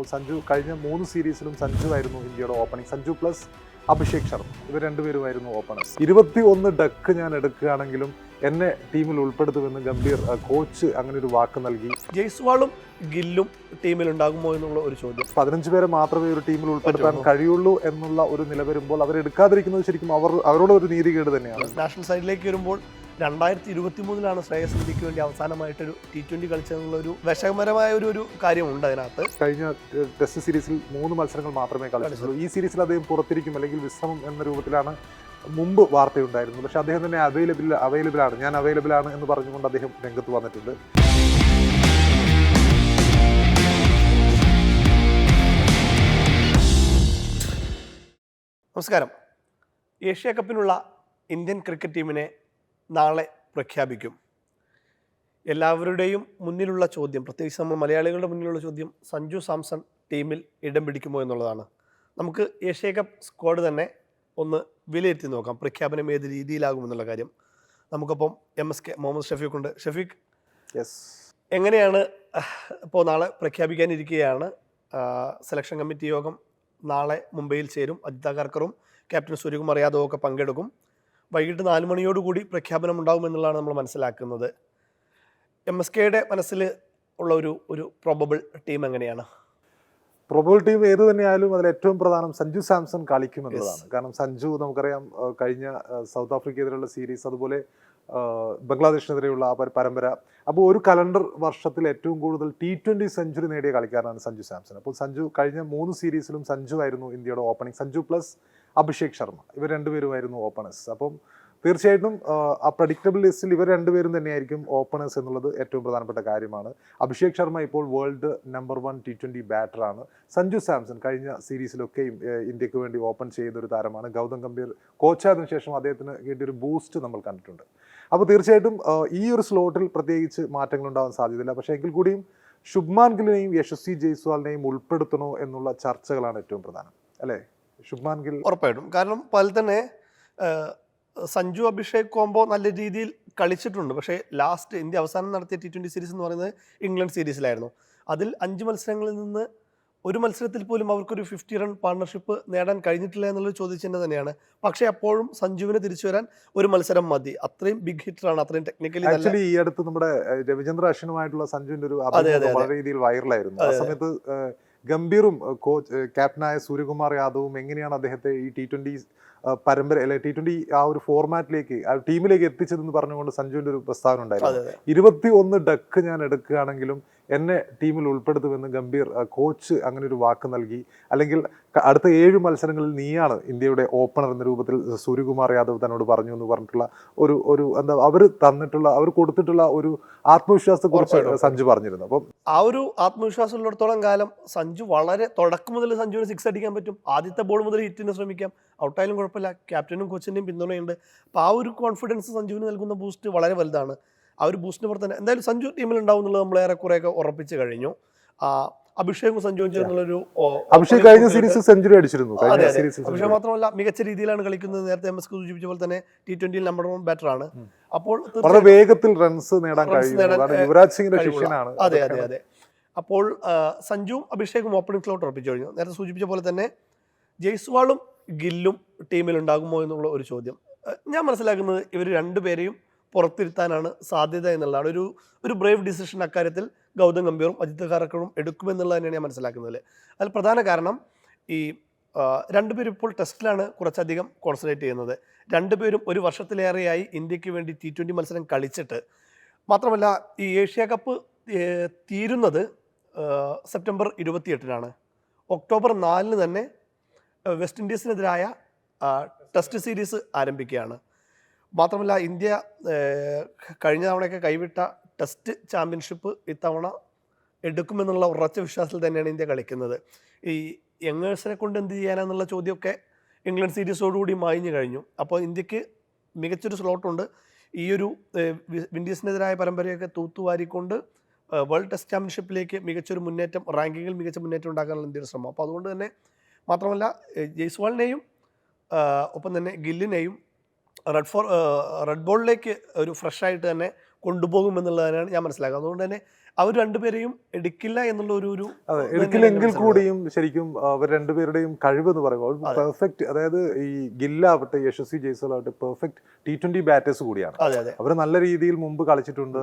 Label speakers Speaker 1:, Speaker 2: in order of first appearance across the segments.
Speaker 1: അപ്പോൾ സഞ്ജു കഴിഞ്ഞ മൂന്ന് സീരീസിലും സഞ്ജു ആയിരുന്നു ഇന്ത്യയുടെ ഓപ്പണിംഗ് സഞ്ജു പ്ലസ് അഭിഷേക് ശർമ്മ. ഇവർ രണ്ടുപേരുമായിരുന്നു ഓപ്പണേഴ്സ് ഇരുപത്തി ഒന്ന് ഡക്ക് ഞാൻ എടുക്കുകയാണെങ്കിലും എന്നെ ടീമിൽ ഉൾപ്പെടുത്തുമെന്ന് ഗംഭീർ കോച്ച് അങ്ങനെ ഒരു വാക്ക് നൽകി.
Speaker 2: ജയ്സ്വാളും ഗില്ലും ടീമിൽ ഉണ്ടാകുമോ എന്നുള്ള ഒരു ചോദ്യം.
Speaker 1: പതിനഞ്ച് പേരെ മാത്രമേ ഒരു ടീമിൽ ഉൾപ്പെടുത്താൻ. കഴിയുള്ളൂ എന്നുള്ള ഒരു നില വരുമ്പോൾ അവരെടുക്കാതിരിക്കുന്നത് ശരിക്കും അവർ അവരോട് ഒരു നീതികേട് തന്നെയാണ്.
Speaker 2: നാഷണൽ സൈഡിലേക്ക് വരുമ്പോൾ രണ്ടായിരത്തി ഇരുപത്തി മൂന്നിലാണ് ശ്രേയസ് ഇന്ത്യയ്ക്ക് വേണ്ടി അവസാനമായിട്ടൊരു ടി ട്വന്റി കളിച്ചതെന്നുള്ള ഒരു വിഷമകരമായ ഒരു ഒരു കാര്യമുണ്ട് അതിനകത്ത്.
Speaker 1: കഴിഞ്ഞ ടെസ്റ്റ് സീരീസിൽ മൂന്ന് മത്സരങ്ങൾ മാത്രമേ കളിച്ചിട്ടുള്ളൂ. ഈ സീരീസിൽ അദ്ദേഹം പുറത്തിരിക്കും അല്ലെങ്കിൽ വിശ്രമം എന്ന രൂപത്തിലാണ് മുമ്പ് വാർത്തയുണ്ടായിരുന്നു പക്ഷെ അദ്ദേഹം തന്നെ അവൈലബിൾ അവൈലബിൾ ആണ്. ഞാൻ അവൈലബിൾ ആണ് എന്ന് പറഞ്ഞുകൊണ്ട് അദ്ദേഹം രംഗത്ത് വന്നിട്ടുണ്ട്.
Speaker 2: നമസ്കാരം. ഏഷ്യ കപ്പിനുള്ള ഇന്ത്യൻ ക്രിക്കറ്റ് ടീമിനെ നാളെ പ്രഖ്യാപിക്കും. എല്ലാവരുടെയും മുന്നിലുള്ള ചോദ്യം പ്രത്യേകിച്ച് നമ്മൾ മലയാളികളുടെ മുന്നിലുള്ള ചോദ്യം സഞ്ജു സാംസൺ ടീമിൽ ഇടം പിടിക്കുമോ എന്നുള്ളതാണ്. നമുക്ക് ഏഷ്യ കപ്പ് സ്ക്വാഡ് തന്നെ ഒന്ന് വിലയിരുത്തി നോക്കാം പ്രഖ്യാപനം ഏത് രീതിയിലാകുമെന്നുള്ള കാര്യം. നമുക്കപ്പം M S K Mohammed Shafeeq ഉണ്ട്. ഷഫീഖ്
Speaker 1: യെസ്
Speaker 2: എങ്ങനെയാണ് ഇപ്പോൾ നാളെ പ്രഖ്യാപിക്കാനിരിക്കുകയാണ് സെലക്ഷൻ കമ്മിറ്റി യോഗം നാളെ മുംബൈയിൽ ചേരും. അജിത കർക്കറും ക്യാപ്റ്റൻ സൂര്യകുമാർ യാദവും ഒക്കെ പങ്കെടുക്കും. വൈകിട്ട് നാല് മണിയോടുകൂടി പ്രഖ്യാപനം ഉണ്ടാകുമെന്നുള്ളതാണ് നമ്മൾ മനസ്സിലാക്കുന്നത്. എം എസ് കെയുടെ മനസ്സിൽ ഉള്ള ഒരു ഒരു പ്രോബബിൾ ടീം എങ്ങനെയാണ്?
Speaker 1: പ്രൊബോൾ ടീം ഏത് തന്നെയായാലും അതിൽ ഏറ്റവും പ്രധാനം സഞ്ജു സാംസൺ കളിക്കും എന്നുള്ളതാണ്. കാരണം സഞ്ജു നമുക്കറിയാം കഴിഞ്ഞ സൗത്ത് ആഫ്രിക്കയെതിരെയുള്ള സീരീസ് അതുപോലെ ബംഗ്ലാദേശിനെതിരെയുള്ള ആ പര- പരമ്പര. അപ്പോൾ ഒരു കലണ്ടർ വർഷത്തിൽ ഏറ്റവും കൂടുതൽ ടി ട്വന്റി സെഞ്ചുറി നേടിയ കളിക്കാരനാണ് സഞ്ജു സാംസൺ. അപ്പോൾ സഞ്ജു കഴിഞ്ഞ മൂന്ന് സീരീസിലും സഞ്ജു ആയിരുന്നു ഇന്ത്യയുടെ ഓപ്പണിംഗ് സഞ്ജു പ്ലസ് അഭിഷേക് ശർമ്മ. ഇവർ രണ്ടുപേരുമായിരുന്നു ഓപ്പണേഴ്സ്. അപ്പം തീർച്ചയായിട്ടും ആ പ്രഡിക്റ്റബിൾ ലിസ്റ്റിൽ ഇവർ രണ്ടുപേരും തന്നെയായിരിക്കും ഓപ്പണേഴ്സ് എന്നുള്ളത് ഏറ്റവും പ്രധാനപ്പെട്ട കാര്യമാണ്. അഭിഷേക് ശർമ്മ ഇപ്പോൾ world number one T twenty ബാറ്ററാണ് Sanju Samson കഴിഞ്ഞ സീരീസിലൊക്കെയും ഇന്ത്യയ്ക്ക് വേണ്ടി ഓപ്പൺ ചെയ്ത ഒരു താരമാണ്. ഗൗതം ഗംഭീർ കോച്ചായതിനു ശേഷം അദ്ദേഹത്തിന് ഒരു ബൂസ്റ്റ് നമ്മൾ കണ്ടിട്ടുണ്ട്. അപ്പോൾ തീർച്ചയായിട്ടും ഈ ഒരു സ്ലോട്ടിൽ പ്രത്യേകിച്ച് മാറ്റങ്ങൾ ഉണ്ടാവാൻ സാധ്യതയില്ല. പക്ഷേ എങ്കിൽ കൂടിയും ശുഭ്മാൻ ഗിലിനെയും യശസ്വി ജയ്സ്വാളിനെയും ഉൾപ്പെടുത്തണോ എന്നുള്ള ചർച്ചകളാണ് ഏറ്റവും പ്രധാനം. അല്ലേ? ശുഭ്മാൻ ഗിൽ
Speaker 2: ഉറപ്പായിട്ടും. കാരണം പോലെ തന്നെ സഞ്ജു അഭിഷേക് കോംബോ നല്ല രീതിയിൽ കളിച്ചിട്ടുണ്ട്. പക്ഷേ ലാസ്റ്റ് ഇന്ത്യ അവസാനം നടത്തിയ ടി ട്വന്റി സീരീസ് എന്ന് പറയുന്നത് ഇംഗ്ലണ്ട് സീരീസിലായിരുന്നു. അതിൽ അഞ്ച് മത്സരങ്ങളിൽ നിന്ന് ഒരു മത്സരത്തിൽ പോലും അവർക്കൊരു ഫിഫ്റ്റി റൺ പാർട്ണർഷിപ്പ് നേടാൻ കഴിഞ്ഞിട്ടില്ല എന്നുള്ളത് ചോദിച്ചതിന്റെ തന്നെയാണ്. പക്ഷേ അപ്പോഴും സഞ്ജുവിന് തിരിച്ചു വരാൻ ഒരു മത്സരം മതി. അത്രയും ബിഗ് ഹിറ്ററാണ് അത്രയും ടെക്നിക്കലി
Speaker 1: ആക്ച്വലി ഈ അടുത്ത് നമ്മുടെ രവിചന്ദ്ര അശ്വിനുമായിട്ടുള്ള സഞ്ജുവിന്റെ ഒരു രീതിയിൽ വൈറലായിരുന്നു ആ. സമയത്ത് ഗംഭീറും കോച്ച് ക്യാപ്റ്റനായ സൂര്യകുമാർ യാദവും എങ്ങനെയാണ് അദ്ദേഹത്തെ ഈ ടി ട്വന്റി പരമ്പര അല്ലെ ടി ട്വന്റി ആ ഒരു ഫോർമാറ്റിലേക്ക് ആ ടീമിലേക്ക് എത്തിച്ചതെന്ന് പറഞ്ഞുകൊണ്ട് സഞ്ജുവിന്റെ ഒരു പ്രസ്താവന ഉണ്ടായിരുന്നു. ഇരുപത്തി ഒന്ന് ഡക്ക് ഞാൻ എടുക്കുകയാണെങ്കിലും എന്നെ ടീമിൽ ഉൾപ്പെടുത്തുമെന്ന് ഗംഭീർ കോച്ച് അങ്ങനെ ഒരു വാക്ക് നൽകി. അല്ലെങ്കിൽ അടുത്ത ഏഴ് മത്സരങ്ങളിൽ നീയാണ് ഇന്ത്യയുടെ ഓപ്പണർ എന്ന രൂപത്തിൽ സൂര്യകുമാർ യാദവ് തന്നോട് പറഞ്ഞു എന്ന് പറഞ്ഞിട്ടുള്ള ഒരു ഒരു എന്താ അവർ തന്നിട്ടുള്ള അവർ കൊടുത്തിട്ടുള്ള ഒരു ആത്മവിശ്വാസത്തെ കുറിച്ച് സഞ്ജു പറഞ്ഞിരുന്നു. അപ്പം
Speaker 2: ആ ഒരു ആത്മവിശ്വാസം ഉള്ളിടത്തോളം കാലം സഞ്ജു വളരെ തുടക്കം മുതൽ സഞ്ജുവിന് സിക്സ് അടിക്കാൻ പറ്റും. ആദ്യത്തെ ബോൾ മുതൽ ഹിറ്റിന് ശ്രമിക്കാം. ഔട്ടായാലും കുഴപ്പമില്ല. ക്യാപ്റ്റനും കോച്ചിന്റെയും പിന്തുണയുണ്ട്. അപ്പോൾ ആ ഒരു കോൺഫിഡൻസ് സഞ്ജുവിന് നൽകുന്ന ബൂസ്റ്റ് വളരെ വലുതാണ്. ആ ഒരു ബൂസ്റ്റിന് പുറത്ത് തന്നെ. എന്തായാലും സഞ്ജു ടീമിൽ ഉണ്ടാവും എന്നുള്ളത് നമ്മൾ ഏറെക്കുറെയൊക്കെ ഉറപ്പിച്ച് കഴിഞ്ഞു. അഭിഷേകും സഞ്ജുവും ചേർന്നുള്ളൊരു ഓ,
Speaker 1: അഭിഷേക് കഴിഞ്ഞ
Speaker 2: സീരീസിൽ
Speaker 1: സീരീസ് സെഞ്ചുറി അടിച്ചിരുന്നു.
Speaker 2: അഭിഷേക് മാത്രമല്ല മികച്ച രീതിയിലാണ് കളിക്കുന്നത്. നേരത്തെ എം എസ് സൂചിപ്പിച്ച പോലെ തന്നെ ടി ട്വന്റിയിൽ നമ്പർ വൺ ബാറ്റർ ആണ്. അപ്പോൾ
Speaker 1: വളരെ വേഗത്തിൽ റൺസ് നേടാൻ കഴിയും യുവരാജ് സിംഗിന്റെ. ശിഷ്യനാണ്
Speaker 2: അതെ അതെ അതെ. അപ്പോൾ സഞ്ജുവും അഭിഷേകും ഓപ്പണിംഗ് സ്ലോട്ട് ഉറപ്പിച്ചു കഴിഞ്ഞു. നേരത്തെ സൂചിപ്പിച്ച പോലെ തന്നെ ജയ്സ്വാളും ഗില്ലും ടീമിൽ ഉണ്ടാകുമോ എന്നുള്ള ഒരു ചോദ്യം. ഞാൻ മനസ്സിലാക്കുന്നത് ഇവർ രണ്ടുപേരെയും പുറത്തിരുത്താനാണ് സാധ്യത എന്നുള്ളതാണ്. ഒരു ഒരു ബ്രേവ് ഡിസിഷൻ അക്കാര്യത്തിൽ ഗൗതം ഗംഭീറും അജിത് കാരക്കറും എടുക്കുമെന്നുള്ളത് തന്നെയാണ് ഞാൻ മനസ്സിലാക്കുന്നത് അതിൽ പ്രധാന കാരണം ഈ രണ്ടുപേരും ഇപ്പോൾ ടെസ്റ്റിലാണ് കുറച്ചധികം കോൺസെൻട്രേറ്റ് ചെയ്യുന്നത്. രണ്ടുപേരും ഒരു വർഷത്തിലേറെയായി ഇന്ത്യയ്ക്ക് വേണ്ടി ടി ട്വന്റി മത്സരം കളിച്ചിട്ട്. മാത്രമല്ല ഈ ഏഷ്യ കപ്പ് തീരുന്നത് സെപ്റ്റംബർ ഇരുപത്തിയെട്ടിനാണ്. ഒക്ടോബർ നാലിന് തന്നെ വെസ്റ്റ് ഇൻഡീസിനെതിരായ ടെസ്റ്റ് സീരീസ് ആരംഭിക്കുകയാണ്. മാത്രമല്ല ഇന്ത്യ കഴിഞ്ഞ തവണയൊക്കെ കൈവിട്ട ടെസ്റ്റ് ചാമ്പ്യൻഷിപ്പ് ഇത്തവണ എടുക്കുമെന്നുള്ള ഉറച്ച വിശ്വാസത്തിൽ തന്നെയാണ് ഇന്ത്യ കളിക്കുന്നത്. ഈ യങ്ങേഴ്സിനെ കൊണ്ട് എന്ത് ചെയ്യാനെന്നുള്ള ചോദ്യമൊക്കെ ഇംഗ്ലണ്ട് സീരീസോടുകൂടി മായിഞ്ഞു കഴിഞ്ഞു. അപ്പോൾ ഇന്ത്യയ്ക്ക് മികച്ചൊരു സ്ലോട്ടുണ്ട്. ഈ ഒരു വിൻഡീസിനെതിരായ പരമ്പരയൊക്കെ തൂത്തുവാരിക്കൊണ്ട് വേൾഡ് ടെസ്റ്റ് ചാമ്പ്യൻഷിപ്പിലേക്ക് മികച്ചൊരു മുന്നേറ്റം റാങ്കിങ്ങിൽ മികച്ച മുന്നേറ്റം ഉണ്ടാക്കാനുള്ള ഇന്ത്യയുടെ ശ്രമം. അപ്പോൾ അതുകൊണ്ട് തന്നെ മാത്രമല്ല ജയ്സ്വാളിനെയും ഒപ്പം തന്നെ ഗില്ലിനെയും റെഡ് ഫോർ റെഡ് ബോളിലേക്ക് ഒരു ഫ്രഷ് ആയിട്ട് തന്നെ കൊണ്ടുപോകുമെന്നുള്ളതാണ് ഞാൻ മനസ്സിലാക്കുന്നത്. അതുകൊണ്ട് തന്നെ അവർ രണ്ടുപേരെയും എടുക്കില്ല എന്നുള്ള ഒരു ഒരു
Speaker 1: എടുക്കില്ലെങ്കിൽ കൂടിയും ശരിക്കും അവർ രണ്ടുപേരുടെയും കഴിവ് എന്ന് പറയുമ്പോൾ. പെർഫെക്റ്റ് അതായത് ഈ ഗില്ലാവട്ടെ യശസ്വി ജയ്സലാവട്ടെ പെർഫെക്റ്റ് ടി ട്വന്റി ബാറ്റേഴ്സ് കൂടിയാണ്. അവർ നല്ല രീതിയിൽ മുമ്പ് കളിച്ചിട്ടുണ്ട്.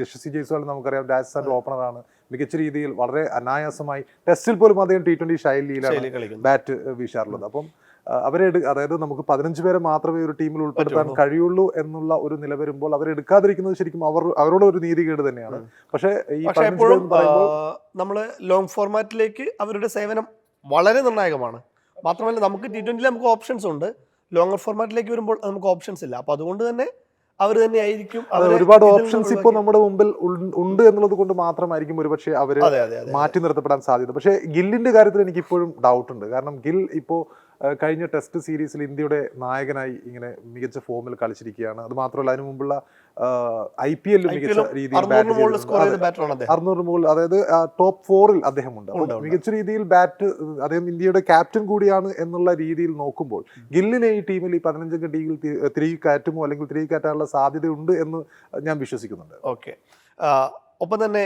Speaker 1: യശസ്വി ജയ്സ്വാൾ നമുക്കറിയാം രാജസ്ഥാന്റെ ഓപ്പണറാണ്. മികച്ച രീതിയിൽ വളരെ അനായാസമായി ടെസ്റ്റിൽ പോലും അദ്ദേഹം ടി ട്വന്റി ശൈലിയിലാണ് ബാറ്റ് വീശാറുള്ളത്. അപ്പം അവരെ അതായത് നമുക്ക് പതിനഞ്ച് പേരെ മാത്രമേ ഒരു ടീമിൽ ഉൾപ്പെടുത്താൻ. കഴിയുള്ളൂ എന്നുള്ള ഒരു നില വരുമ്പോൾ അവരെടുക്കാതിരിക്കുന്നത് ശരിക്കും അവർ അവരോട് ഒരു നീതികേട് തന്നെയാണ്. പക്ഷേ ഈ
Speaker 2: എപ്പോഴും നമ്മൾ ലോങ് ഫോർമാറ്റിലേക്ക് അവരുടെ സേവനം വളരെ നിർണായകമാണ്. മാത്രമല്ല നമുക്ക് ടി ട്വന്റിയിൽ നമുക്ക് ഓപ്ഷൻസ് ഉണ്ട്. ലോങ്ങർ ഫോർമാറ്റിലേക്ക് വരുമ്പോൾ നമുക്ക് ഓപ്ഷൻസ് ഇല്ല. അപ്പൊ അതുകൊണ്ട് തന്നെ അവർ തന്നെ ആയിരിക്കും
Speaker 1: ഒരുപാട് ഓപ്ഷൻസ് ഇപ്പോൾ നമ്മുടെ മുമ്പിൽ ഉണ്ട് എന്നുള്ളത് കൊണ്ട് മാത്രമായിരിക്കും ഒരുപക്ഷെ
Speaker 2: അതെ
Speaker 1: മാറ്റി നിർത്തപ്പെടാൻ സാധ്യത. പക്ഷേ ഗില്ലിന്റെ കാര്യത്തിൽ എനിക്ക് ഇപ്പോഴും ഡൗട്ട് ഉണ്ട്. കാരണം ഗിൽ ഇപ്പോൾ കഴിഞ്ഞ ടെസ്റ്റ് സീരീസിൽ ഇന്ത്യയുടെ നായകനായി ഇങ്ങനെ മികച്ച ഫോമിൽ കളിച്ചിരിക്കുകയാണ്. അത് മാത്രമല്ല അതിനു മുമ്പുള്ള ഐ പി എല്ലിൽ മികച്ച രീതിയിൽ
Speaker 2: അറുന്നൂറിന് മുകളിൽ
Speaker 1: അതായത് ടോപ്പ് ഫോറിൽ അദ്ദേഹമുണ്ട്. മികച്ച രീതിയിൽ ബാറ്റ് അദ്ദേഹം ഇന്ത്യയുടെ ക്യാപ്റ്റൻ കൂടിയാണ് എന്നുള്ള രീതിയിൽ നോക്കുമ്പോൾ ഗില്ലിനെ ഈ ടീമിൽ ഈ പതിനഞ്ചംഗ ടീമിൽ തിരികെ കയറ്റുമോ അല്ലെങ്കിൽ തിരികെ കയറ്റാനുള്ള സാധ്യതയുണ്ട് എന്ന് ഞാൻ വിശ്വസിക്കുന്നുണ്ട്.
Speaker 2: ഓക്കെ. ഒപ്പം തന്നെ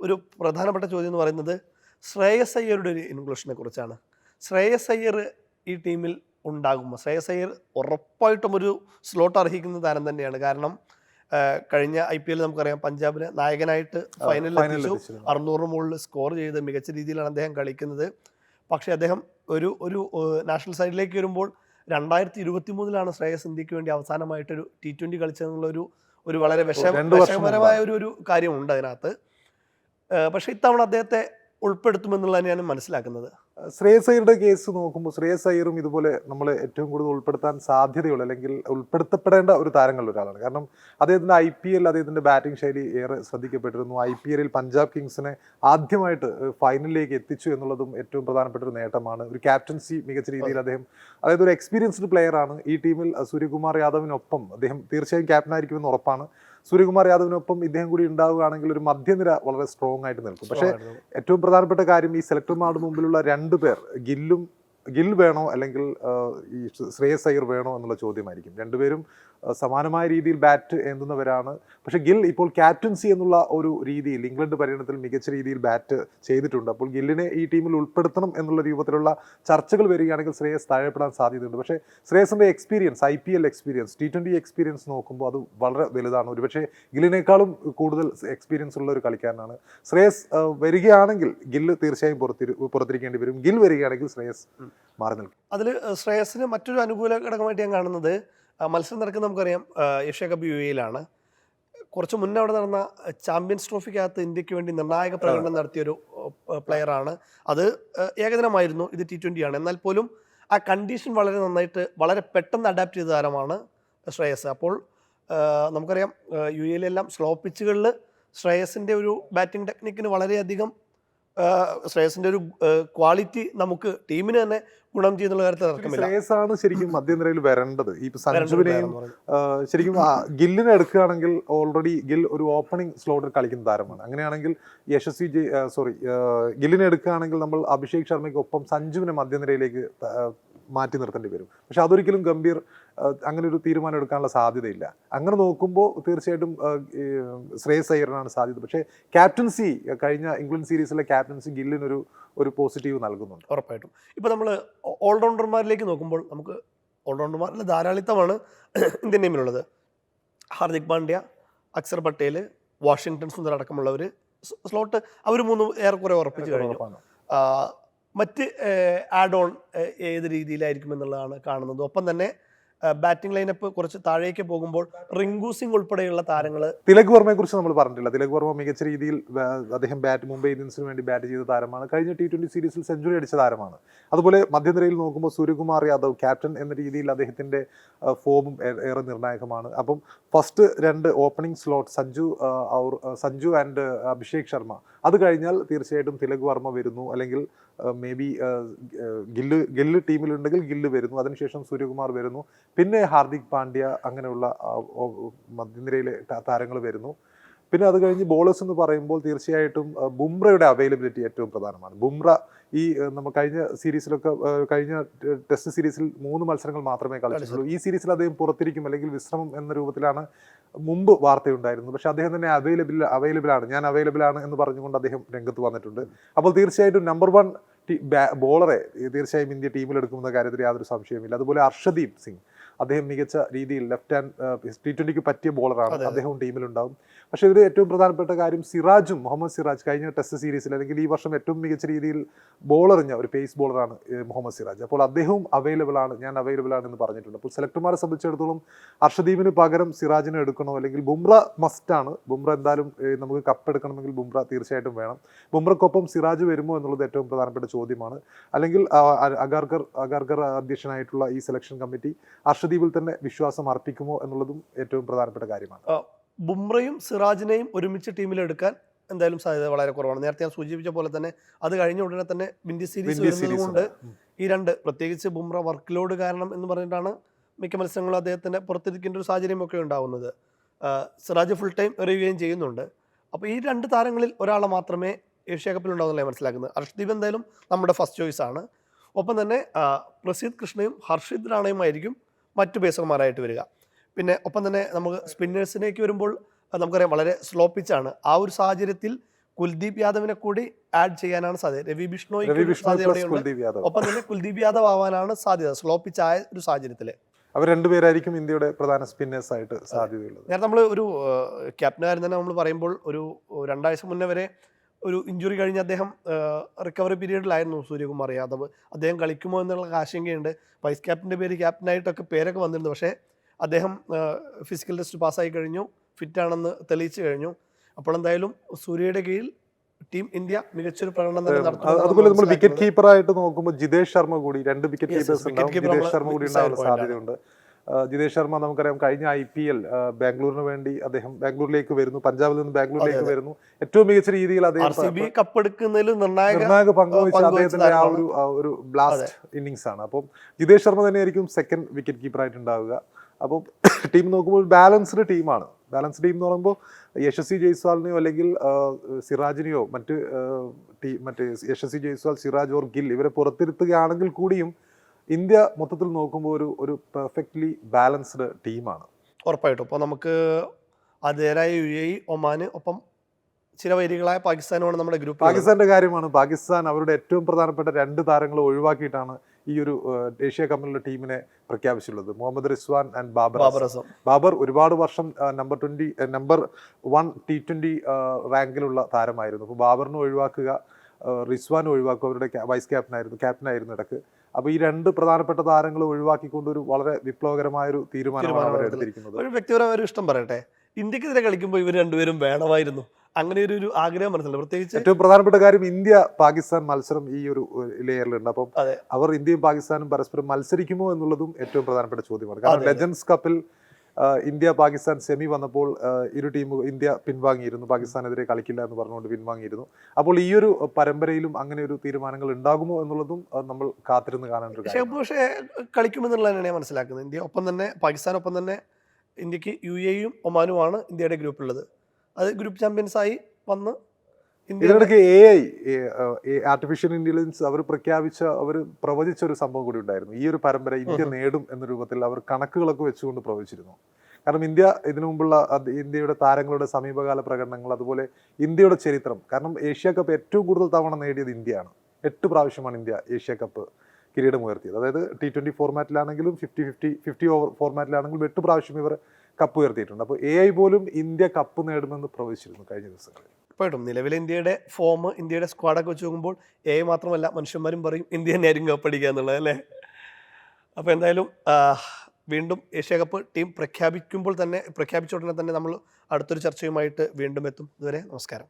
Speaker 2: ഒരു പ്രധാനപ്പെട്ട ചോദ്യം എന്ന് പറയുന്നത് ശ്രേയസ് അയ്യരുടെ ഒരു ഇൻക്ലൂഷനെ കുറിച്ചാണ്. ശ്രേയസ് അയ്യർ ഈ ടീമിൽ ഉണ്ടാകുമ്പോൾ ശ്രേയസ് അയ്യർ ഉറപ്പായിട്ടും ഒരു സ്ലോട്ട് അർഹിക്കുന്ന താരം തന്നെയാണ്. കാരണം കഴിഞ്ഞ ഐ പി എൽ നമുക്കറിയാം പഞ്ചാബിന് നായകനായിട്ട് ഫൈനലിൽ എത്തിച്ചു. അറുന്നൂറിന് മുകളിൽ സ്കോർ ചെയ്ത് മികച്ച രീതിയിലാണ് അദ്ദേഹം കളിക്കുന്നത്. പക്ഷേ അദ്ദേഹം ഒരു ഒരു നാഷണൽ സൈഡിലേക്ക് വരുമ്പോൾ രണ്ടായിരത്തി ഇരുപത്തി മൂന്നിലാണ് ശ്രേയസ് ഇന്ത്യയ്ക്ക് വേണ്ടി അവസാനമായിട്ടൊരു ടി ട്വന്റി കളിച്ചതെന്നുള്ള ഒരു ഒരു വളരെ വിഷമ
Speaker 1: വിഷമപരമായ
Speaker 2: വിഷമകരമായ ഒരു ഒരു കാര്യമുണ്ട് അതിനകത്ത്. പക്ഷേ ഇത്തവണ അദ്ദേഹത്തെ ഉൾപ്പെടുത്തുമെന്നുള്ള തന്നെയാണ് മനസ്സിലാക്കുന്നത്.
Speaker 1: ശ്രേയസ് അയ്യരുടെ കേസ് നോക്കുമ്പോൾ ശ്രേയസ് അയ്യറും ഇതുപോലെ നമ്മൾ ഏറ്റവും കൂടുതൽ ഉൾപ്പെടുത്താൻ സാധ്യതയുള്ള അല്ലെങ്കിൽ ഉൾപ്പെടുത്തപ്പെടേണ്ട ഒരു താരങ്ങളിൽ ഒരാളാണ്. കാരണം അദ്ദേഹത്തിന്റെ ഐ പി എൽ അദ്ദേഹത്തിന്റെ ബാറ്റിംഗ് ശൈലി ഏറെ ശ്രദ്ധിക്കപ്പെട്ടിരുന്നു. ഐ പി എല്ലിൽ പഞ്ചാബ് കിങ്സിനെ ആദ്യമായിട്ട് ഫൈനലിലേക്ക് എത്തിച്ചു എന്നുള്ളതും ഏറ്റവും പ്രധാനപ്പെട്ട ഒരു നേട്ടമാണ്. ഒരു ക്യാപ്റ്റൻസി മികച്ച രീതിയിൽ അദ്ദേഹം അതായത് ഒരു എക്സ്പീരിയൻസ്ഡ് പ്ലെയറാണ്. ഈ ടീമിൽ സൂര്യകുമാർ യാദവിനൊപ്പം അദ്ദേഹം തീർച്ചയായും ക്യാപ്റ്റനായിരിക്കുമെന്ന് ഉറപ്പാണ്. സൂര്യകുമാർ യാദവിനൊപ്പം ഇദ്ദേഹം കൂടി ഉണ്ടാവുകയാണെങ്കിൽ ഒരു മധ്യനിര വളരെ സ്ട്രോങ് ആയിട്ട് നിൽക്കും. പക്ഷേ ഏറ്റവും പ്രധാനപ്പെട്ട കാര്യം ഈ സെലക്ടർമാരുടെ മുമ്പിലുള്ള രണ്ട് പേർ ഗില്ലും ഗിൽ വേണോ അല്ലെങ്കിൽ ഈ ശ്രേയസ് അയ്യർ വേണോ എന്നുള്ള ചോദ്യമായിരിക്കും. രണ്ടുപേരും സമാനമായ രീതിയിൽ ബാറ്റ് എന്തുന്നവരാണ് പക്ഷേ ഗിൽ ഇപ്പോൾ ക്യാപ്റ്റൻസി എന്നുള്ള ഒരു രീതിയിൽ ഇംഗ്ലണ്ട് പര്യടനത്തിൽ മികച്ച രീതിയിൽ ബാറ്റ് ചെയ്തിട്ടുണ്ട്. അപ്പോൾ ഗില്ലിനെ ഈ ടീമിൽ ഉൾപ്പെടുത്തണം എന്നുള്ള രൂപത്തിലുള്ള ചർച്ചകൾ വരികയാണെങ്കിൽ ശ്രേയസ് താഴെപ്പെടാൻ സാധ്യതയുണ്ട്. പക്ഷേ ശ്രേയസിന്റെ experience I P L experience T twenty experience നോക്കുമ്പോൾ അത് വളരെ വലുതാണ്. ഒരുപക്ഷെ ഗില്ലിനേക്കാളും കൂടുതൽ എക്സ്പീരിയൻസ് ഉള്ള ഒരു കളിക്കാരനാണ്. ശ്രേയസ് വരികയാണെങ്കിൽ ഗില്ല് തീർച്ചയായും പുറത്തിരി പുറത്തിരിക്കേണ്ടി വരും. ഗിൽ വരികയാണെങ്കിൽ ശ്രേയസ് മാറി നിൽക്കും.
Speaker 2: അതിൽ ശ്രേയസിന് മറ്റൊരു അനുകൂല ഘടകമായിട്ട് ഞാൻ കാണുന്നത് മത്സരം നടക്കുന്നത് നമുക്കറിയാം ഏഷ്യ കപ്പ് യു എയിലാണ് കുറച്ച് മുന്നേ അവിടെ നടന്ന ചാമ്പ്യൻസ് ട്രോഫിക്കകത്ത് ഇന്ത്യയ്ക്ക് വേണ്ടി നിർണായക പ്രകടനം നടത്തിയൊരു പ്ലെയറാണ്. അത് ഏകദിനമായിരുന്നു ഇത് ടി ട്വന്റി ആണ്. എന്നാൽ പോലും ആ കണ്ടീഷൻ വളരെ നന്നായിട്ട് വളരെ പെട്ടെന്ന് അഡാപ്റ്റ് ചെയ്ത താരമാണ് ശ്രേയസ്. അപ്പോൾ നമുക്കറിയാം യു എയിലെല്ലാം സ്ലോ പിച്ചുകളിൽ ശ്രേയസിന്റെ ഒരു ബാറ്റിംഗ് ടെക്നിക്കിന് വളരെയധികം ആ, ശ്രേയസിന്റെ ഒരു ക്വാളിറ്റി നമുക്ക് ടീമിന് തന്നെ ഗുണം ചെയ്യുന്ന കാര്യത്തിൽ തർക്കമില്ല.
Speaker 1: ശ്രേയസ് ആണ് ശരിക്കും മധ്യനിരയിൽ വരേണ്ടത്. ഈ സഞ്ജുവിനെയും ശരിക്കും ഗില്ലിനെ എടുക്കുകയാണെങ്കിൽ ഓൾറെഡി ഗിൽ ഒരു ഓപ്പണിംഗ് സ്ലോട്ടിൽ കളിക്കുന്ന താരമാണ്. അങ്ങനെയാണെങ്കിൽ യശസ്വി ജി സോറി ഗില്ലിനെ എടുക്കുകയാണെങ്കിൽ നമ്മൾ അഭിഷേക് ശർമ്മയ്ക്ക് ഒപ്പം സഞ്ജുവിനെ മധ്യനിരയിലേക്ക് മാറ്റി നിർത്തേണ്ടി വരും. പക്ഷെ അതൊരിക്കലും ഗംഭീർ അങ്ങനെ ഒരു തീരുമാനം എടുക്കാനുള്ള സാധ്യതയില്ല. അങ്ങനെ നോക്കുമ്പോൾ തീർച്ചയായിട്ടും ശ്രേയസ് അയ്യറിനാണ് സാധ്യത. പക്ഷേ ക്യാപ്റ്റൻസി കഴിഞ്ഞ ഇംഗ്ലണ്ട് സീരീസിലെ ക്യാപ്റ്റൻസി ഗില്ലിനൊരു ഒരു പോസിറ്റീവ് നൽകുന്നുണ്ട്.
Speaker 2: ഉറപ്പായിട്ടും. ഇപ്പോൾ നമ്മൾ ഓൾറൗണ്ടർമാരിലേക്ക് നോക്കുമ്പോൾ നമുക്ക് ഓൾറൗണ്ടർമാരിൽ ധാരാളിത്തമാണ് ഇന്ത്യൻ ടീമിലുള്ളത്. ഹാർദിക് പാണ്ഡ്യ അക്സർ പട്ടേൽ വാഷിങ്ടൺ സുന്ദർ അടക്കമുള്ളവർ സ്ലോട്ട് അവർ മൂന്ന് ഏറെക്കുറെ ഉറപ്പിച്ചു കഴിഞ്ഞു. മറ്റ് ആഡ് ഓൺ ഏത് രീതിയിലായിരിക്കും എന്നുള്ളതാണ് കാണുന്നത്. ഒപ്പം തന്നെ ബാറ്റിംഗ് ലൈനപ്പ് കുറച്ച് താഴേക്ക് പോകുമ്പോൾ റിങ്കു സിംഗ് ഉൾപ്പെടെയുള്ള താരങ്ങൾ
Speaker 1: തിലക് വർമ്മയെ കുറിച്ച് നമ്മൾ പറഞ്ഞിട്ടില്ല. തിലക് വർമ്മ മികച്ച രീതിയിൽ അദ്ദേഹം ബാറ്റ് മുംബൈ ഇന്ത്യൻസിന് വേണ്ടി ബാറ്റ് ചെയ്ത താരമാണ്. കഴിഞ്ഞ ടി ട്വന്റി സീരീസിൽ സെഞ്ചുറി അടിച്ച താരമാണ്. അതുപോലെ മധ്യനിരയിൽ നോക്കുമ്പോൾ സൂര്യകുമാർ യാദവ് ക്യാപ്റ്റൻ എന്ന രീതിയിൽ അദ്ദേഹത്തിന്റെ ഫോമും ഏറെ നിർണായകമാണ്. അപ്പം ഫസ്റ്റ് രണ്ട് opening slot Sanju Sanju and Abhishek Sharma. അത് കഴിഞ്ഞാൽ തീർച്ചയായിട്ടും തിലക് വർമ്മ വരുന്നു. അല്ലെങ്കിൽ മേ ബി ഗില്ല് ഗില്ല് ടീമിലുണ്ടെങ്കിൽ ഗില്ല് വരുന്നു. അതിനുശേഷം സൂര്യകുമാർ വരുന്നു. പിന്നെ ഹാർദിക് പാണ്ഡ്യ അങ്ങനെയുള്ള മധ്യനിരയിലെ താരങ്ങൾ വരുന്നു. പിന്നെ അത് കഴിഞ്ഞ് ബോളേഴ്സ് എന്ന് പറയുമ്പോൾ തീർച്ചയായിട്ടും ബുംറയുടെ അവൈലബിലിറ്റി ഏറ്റവും പ്രധാനമാണ്. ബുംറ ഈ നമ്മൾ കഴിഞ്ഞ സീരീസിലൊക്കെ കഴിഞ്ഞ ടെസ്റ്റ് സീരീസിൽ മൂന്ന് മത്സരങ്ങൾ മാത്രമേ കളിച്ചിട്ടുള്ളൂ. ഈ സീരീസിൽ അദ്ദേഹം പുറത്തിരിക്കും അല്ലെങ്കിൽ വിശ്രമം എന്ന രൂപത്തിലാണ് മുമ്പ് വാർത്തയുണ്ടായിരുന്നു പക്ഷെ അദ്ദേഹം തന്നെ അവൈലബിൾ അവൈലബിൾ ആണ്. ഞാൻ അവൈലബിൾ ആണ് എന്ന് പറഞ്ഞുകൊണ്ട് അദ്ദേഹം രംഗത്ത് വന്നിട്ടുണ്ട്. അപ്പോൾ തീർച്ചയായിട്ടും നമ്പർ വൺ ബോളറെ തീർച്ചയായും ഇന്ത്യ ടീമിലെടുക്കുമെന്ന കാര്യത്തിൽ യാതൊരു സംശയമില്ല അതുപോലെ അർഷദീപ് സിംഗ്. അദ്ദേഹം മികച്ച രീതിയിൽ ലെഫ്റ്റ് ഹാൻഡ് ടി ട്വന്റിക്ക് പറ്റിയ ബോളറാണ്. അദ്ദേഹവും ടീമിലുണ്ടാവും പക്ഷേ ഇതിൽ ഏറ്റവും പ്രധാനപ്പെട്ട കാര്യം സിറാജും മുഹമ്മദ് സിറാജ് കഴിഞ്ഞ ടെസ്റ്റ് സീരീസിൽ അല്ലെങ്കിൽ ഈ വർഷം ഏറ്റവും മികച്ച രീതിയിൽ ബോൾ എറിഞ്ഞ ഒരു പേസ് ബോളറാണ് മുഹമ്മദ് സിറാജ്. അപ്പോൾ അദ്ദേഹവും അവൈലബിൾ ആണ് ഞാൻ അവൈലബിൾ ആണ് എന്ന് പറഞ്ഞിട്ടുണ്ട്. അപ്പോൾ സെലക്ടർമാരെ സംബന്ധിച്ചിടത്തോളം അർഷദീപിന് പകരം സിറാജിനെ എടുക്കണോ അല്ലെങ്കിൽ ബുംറ മസ്റ്റ് ആണ്. ബുംറ എന്തായാലും നമുക്ക് കപ്പ് എടുക്കണമെങ്കിൽ ബുംറ തീർച്ചയായിട്ടും വേണം. ബുംറക്കൊപ്പം സിറാജ് വരുമോ എന്നുള്ളത് ഏറ്റവും പ്രധാനപ്പെട്ട ചോദ്യമാണ്. അല്ലെങ്കിൽ അഗാർക്കർ അഗാർക്കർ അധ്യക്ഷനായിട്ടുള്ള ഈ സെലക്ഷൻ കമ്മിറ്റി അർഷദീപിൽ തന്നെ വിശ്വാസം അർപ്പിക്കുമോ എന്നുള്ളതും ഏറ്റവും പ്രധാനപ്പെട്ട കാര്യമാണ്.
Speaker 2: ബുംറയും സിറാജിനെയും ഒരുമിച്ച് ടീമിലെടുക്കാൻ എന്തായാലും സാധ്യത വളരെ കുറവാണ്. നേരത്തെ ഞാൻ സൂചിപ്പിച്ച പോലെ തന്നെ അത് കഴിഞ്ഞ ഉടനെ തന്നെ വിൻഡി സീരീസ്
Speaker 1: വിൻഡീസ് സീരീസ്
Speaker 2: കൊണ്ട് ഈ രണ്ട് പ്രത്യേകിച്ച് ബുംറ വർക്ക് ലോഡ് കാരണം എന്ന് പറഞ്ഞിട്ടാണ് മിക്ക മത്സരങ്ങളും അദ്ദേഹത്തിന്റെ പുറത്തിരിക്കേണ്ട ഒരു സാഹചര്യമൊക്കെ ഉണ്ടാവുന്നത്. സിറാജ് ഫുൾ ടൈം എറിയുകയും ചെയ്യുന്നുണ്ട്. അപ്പോൾ ഈ രണ്ട് താരങ്ങളിൽ ഒരാളെ മാത്രമേ ഏഷ്യ കപ്പിൽ ഉണ്ടാവുന്നില്ല മനസ്സിലാക്കുന്നത്. ഹർഷ്ദീപ് എന്തായാലും നമ്മുടെ ഫസ്റ്റ് ചോയ്സ് ആണ്. ഒപ്പം തന്നെ പ്രസീദ് കൃഷ്ണയും ഹർഷിത് റാണയും ആയിരിക്കും മറ്റു പേസർമാരായിട്ട് വരിക. പിന്നെ ഒപ്പം തന്നെ നമുക്ക് സ്പിന്നേഴ്സിനേക്ക് വരുമ്പോൾ നമുക്കറിയാം വളരെ സ്ലോ പിച്ചാണ് ആ ഒരു സാഹചര്യത്തിൽ കുൽദീപ് യാദവിനെ കൂടി ആഡ് ചെയ്യാനാണ് സാധ്യത. രവി
Speaker 1: ബിഷ്ണോയ്
Speaker 2: ഒപ്പം തന്നെ കുൽദീപ് യാദവ് ആവാനാണ് സാധ്യത സ്ലോ പിച്ച് ആയ ഒരു സാഹചര്യത്തിൽ
Speaker 1: അവർ രണ്ടുപേരായിരിക്കും ഇന്ത്യയുടെ പ്രധാന സ്പിന്നേഴ്സ് ആയിട്ട് സാധ്യതയുള്ളത്.
Speaker 2: നേരത്തെ നമ്മൾ ഒരു ക്യാപ്റ്റനായിരുന്നു തന്നെ നമ്മൾ പറയുമ്പോൾ ഒരു രണ്ടാഴ്ച മുന്നേ വരെ ഒരു ഇഞ്ചുറി കഴിഞ്ഞ് അദ്ദേഹം റിക്കവറി പീരീഡിലായിരുന്നു സൂര്യകുമാർ യാദവ്. അദ്ദേഹം കളിക്കുമോ എന്നുള്ള ആശങ്കയുണ്ട്. വൈസ് ക്യാപ്റ്റന്റെ പേര് ക്യാപ്റ്റനായിട്ടൊക്കെ പേരൊക്കെ വന്നിരുന്നു. പക്ഷേ അദ്ദേഹം ഫിസിക്കൽ ടെസ്റ്റ് പാസ്സായി കഴിഞ്ഞു. ഫിറ്റാണെന്ന് തെളിയിച്ചു കഴിഞ്ഞു. അപ്പോൾ എന്തായാലും സൂര്യയുടെ കീഴിൽ ടീം ഇന്ത്യ മികച്ചൊരു പ്രകടനം തന്നെ
Speaker 1: അത് അതുപോലെ നമ്മൾ വിക്കറ്റ് കീപ്പറായിട്ട് നോക്കുമ്പോൾ ജിതേഷ് ശർമ്മ കൂടി രണ്ട് വിക്കറ്റ് കീപ്പേഴ്സ് ഉണ്ടാവും. ജിതേഷ് ശർമ്മ കൂടി ഉണ്ടാവാൻ സാധ്യതയുണ്ട്. ജിതേഷ് ശർമ്മ നമുക്കറിയാം കഴിഞ്ഞ ഐ പി എൽ ബാംഗ്ലൂരിന് വേണ്ടി അദ്ദേഹം ബാംഗ്ലൂരിലേക്ക് വരുന്നു. പഞ്ചാബിൽ നിന്ന് ബാംഗ്ലൂരിലേക്ക്. വരുന്നു. ഏറ്റവും മികച്ച രീതിയിൽ അദ്ദേഹം
Speaker 2: കപ്പെടുക്കുന്നതിൽ നിർണായക
Speaker 1: പങ്ക് പങ്കുവച്ച അദ്ദേഹത്തിന്റെ ആ ഒരു ഒരു ബ്ലാസ്റ്റ് ഇന്നിങ്സ് ആണ്. അപ്പം ജിതേഷ് ശർമ്മ തന്നെയായിരിക്കും സെക്കൻഡ് വിക്കറ്റ് കീപ്പർ ആയിട്ട് ഉണ്ടാവുക അപ്പോൾ ടീം നോക്കുമ്പോൾ ബാലൻസ്ഡ് ടീമാണ് ബാലൻസ്ഡ് ടീം എന്ന് പറയുമ്പോൾ യശസ്വി ജയ്സ്വാളിനെയോ അല്ലെങ്കിൽ സിറാജിനെയോ മറ്റ് ടീം മറ്റ് യശസ്വി ജയ്സ്വാൾ സിറാജ് ഓർ ഗിൽ ഇവരെ പുറത്തിരുത്തുകയാണെങ്കിൽ കൂടിയും ഇന്ത്യ മൊത്തത്തിൽ നോക്കുമ്പോൾ ഒരു ഒരു പെർഫെക്റ്റ്ലി ബാലൻസ്ഡ് ടീമാണ്
Speaker 2: ഉറപ്പായിട്ടും. അപ്പോൾ നമുക്ക് അതേരായ യു എ ഒമാന് ഒപ്പം ചില വൈരികളായ പാകിസ്ഥാനുമാണ് നമ്മുടെ ഗ്രൂപ്പ്
Speaker 1: പാകിസ്ഥാന്റെ കാര്യമാണ്. പാകിസ്ഥാൻ അവരുടെ ഏറ്റവും പ്രധാനപ്പെട്ട രണ്ട് താരങ്ങൾ ഒഴിവാക്കിയിട്ടാണ് ഈ ഒരു ഏഷ്യ കപ്പിലുള്ള ടീമിനെ പ്രഖ്യാപിച്ചിട്ടുള്ളത്. മുഹമ്മദ് റിസ്വാൻ ആൻഡ് ബാബർ
Speaker 2: ബാബർ
Speaker 1: ബാബർ ഒരുപാട് വർഷം number twenty number one T twenty റാങ്കിലുള്ള താരമായിരുന്നു. അപ്പോൾ ബാബറിനെ ഒഴിവാക്കുക റിസ്വാൻ റിസ്വാനെ ഒഴിവാക്കുക അവരുടെ വൈസ് ക്യാപ്റ്റൻ ആയിരുന്നു ക്യാപ്റ്റൻ ആയിരുന്നു ഇടയ്ക്ക്. അപ്പോൾ ഈ രണ്ട് പ്രധാനപ്പെട്ട താരങ്ങൾ ഒഴിവാക്കിക്കൊണ്ട് ഒരു വളരെ വിപ്ലവകരമായ ഒരു തീരുമാനമാണ് അവർ എടുത്തിരിക്കുന്നത്.
Speaker 2: ഒരു വ്യക്തിപരമായ ഒരു ഇഷ്ടം പറയട്ടെ. ഇന്ത്യക്കെതിരെ കളിക്കുമ്പോൾ ഇവർ രണ്ടുപേരും വേണമായിരുന്നു. അങ്ങനെ ഒരു ഒരു ആഗ്രഹം മനസ്സിലായി. പ്രത്യേകിച്ച്
Speaker 1: ഏറ്റവും പ്രധാനപ്പെട്ട കാര്യം ഇന്ത്യ പാകിസ്ഥാൻ മത്സരം ഈ ഒരു ലെയറിലുണ്ട്. അപ്പം. അവർ ഇന്ത്യയും പാകിസ്ഥാനും പരസ്പരം മത്സരിക്കുമോ എന്നുള്ളതും ഏറ്റവും പ്രധാനപ്പെട്ട ചോദ്യമാണ്. കാരണം. ലെജൻസ് കപ്പിൽ ഇന്ത്യ പാകിസ്ഥാൻ സെമി വന്നപ്പോൾ ഇരു ടീമും ഇന്ത്യ പിൻവാങ്ങിയിരുന്നു. പാകിസ്ഥാനെതിരെ കളിക്കില്ല എന്ന് പറഞ്ഞുകൊണ്ട് പിൻവാങ്ങിയിരുന്നു. അപ്പോൾ ഈ ഒരു പരമ്പരയിലും അങ്ങനെ ഒരു തീരുമാനങ്ങൾ ഉണ്ടാകുമോ എന്നുള്ളതും നമ്മൾ കാത്തിരുന്ന് കാണാൻ
Speaker 2: പക്ഷേ കളിക്കുമെന്നുള്ളതാണ് ഞാൻ മനസ്സിലാക്കുന്നത്. ഇന്ത്യ ഒപ്പം തന്നെ പാകിസ്ഥാൻ ഒപ്പം തന്നെ ഇന്ത്യയ്ക്ക് യു എയും ഒമാനുമാണ് ഇന്ത്യയുടെ ഗ്രൂപ്പുള്ളത് അത് ഗ്രൂപ്പ് ചാമ്പ്യൻസായി വന്ന്
Speaker 1: ഇതിനിടയ്ക്ക് എ ഐ ആർട്ടിഫിഷ്യൽ ഇന്റലിജൻസ് അവർ പ്രഖ്യാപിച്ച അവർ പ്രവചിച്ച ഒരു സംഭവം കൂടി ഉണ്ടായിരുന്നു. ഈ ഒരു പരമ്പര ഇന്ത്യ നേടും എന്ന രൂപത്തിൽ അവർ കണക്കുകളൊക്കെ വെച്ചുകൊണ്ട് പ്രവചിച്ചിരുന്നു. കാരണം ഇന്ത്യ ഇതിനു മുമ്പുള്ള ഇന്ത്യയുടെ താരങ്ങളുടെ സമീപകാല പ്രകടനങ്ങൾ അതുപോലെ ഇന്ത്യയുടെ ചരിത്രം. കാരണം ഏഷ്യ കപ്പ് ഏറ്റവും കൂടുതൽ തവണ നേടിയത് ഇന്ത്യയാണ്. എട്ട് പ്രാവശ്യമാണ് ഇന്ത്യ ഏഷ്യ കപ്പ് കിരീടം ഉയർത്തിയത് അതായത് ടി ട്വന്റി ഫോർമാറ്റിലാണെങ്കിലും ഫിഫ്റ്റി ഫിഫ്റ്റി ഫിഫ്റ്റി ഓവർ ഫോർമാറ്റിലാണെങ്കിലും എട്ട് പ്രാവശ്യം ഇവർ കപ്പ് ഉയർത്തിയിട്ടുണ്ട്. അപ്പോൾ എ ഐ പോലും ഇന്ത്യ കപ്പ് നേടുമെന്ന് പ്രവചിച്ചിരുന്നു കഴിഞ്ഞ ദിവസങ്ങളിൽ.
Speaker 2: ഉറപ്പായിട്ടും നിലവിലെ ഇന്ത്യയുടെ ഫോം ഇന്ത്യയുടെ സ്ക്വാഡൊക്കെ വെച്ച് നോക്കുമ്പോൾ എ മാത്രമല്ല മനുഷ്യന്മാരും പറയും ഇന്ത്യ തന്നെയായിരിക്കും കപ്പടിക്കുക എന്നുള്ളത് അല്ലേ? അപ്പോൾ എന്തായാലും വീണ്ടും ഏഷ്യ കപ്പ് ടീം പ്രഖ്യാപിക്കുമ്പോൾ തന്നെ പ്രഖ്യാപിച്ച ഉടനെ തന്നെ നമ്മൾ അടുത്തൊരു ചർച്ചയുമായിട്ട് വീണ്ടും എത്തും. ഇതുവരെ നമസ്കാരം.